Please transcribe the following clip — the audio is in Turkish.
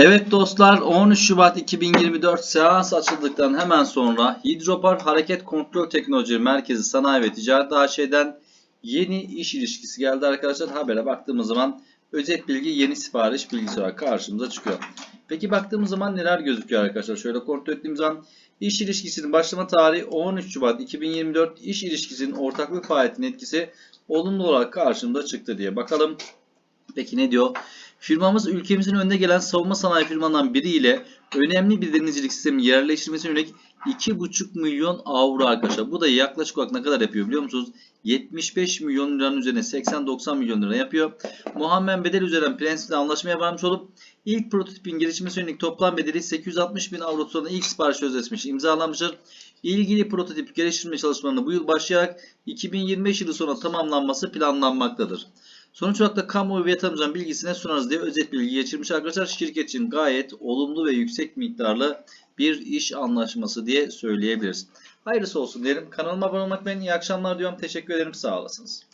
Evet dostlar 13 Şubat 2024 seans açıldıktan hemen sonra Hidropar Hareket Kontrol Teknoloji Merkezi Sanayi ve Ticaret AŞ'den yeni iş ilişkisi geldi arkadaşlar. Habere baktığımız zaman özet bilgi yeni sipariş bilgisi olarak karşımıza çıkıyor. Peki baktığımız zaman neler gözüküyor arkadaşlar? Şöyle kontrol ettiğimiz zaman iş ilişkisinin başlama tarihi 13 Şubat 2024 iş ilişkisinin ortaklık faaliyetinin etkisi olumlu olarak karşımıza çıktı diye bakalım. Peki ne diyor? Firmamız ülkemizin önde gelen savunma sanayi firmalarından biriyle önemli bir denizcilik sistemi yerleştirmesine yönelik 2,5 milyon avro arkadaşlar. Bu da yaklaşık olarak ne kadar yapıyor biliyor musunuz? 75 milyon liranın üzerine 80-90 milyon lira yapıyor. Muhammed bedel üzerinden prensiple anlaşmaya varmış olup ilk prototipin gelişmesine yönelik toplam bedeli 860 bin avro tutan ilk sipariş sözleşmesi imzalanmıştır. İlgili prototip geliştirme çalışmalarını bu yıl başlayarak 2025 yılı sonra tamamlanması planlanmaktadır. Sonuç olarak da kamu ve yatırımcıların bilgisine sunarız diye özet bilgi geçirmiş arkadaşlar. Şirket için gayet olumlu ve yüksek miktarlı bir iş anlaşması diye söyleyebiliriz. Hayırlısı olsun diyelim. Kanalıma abone olmak ben iyi akşamlar diyorum. Teşekkür ederim. Sağ olasınız.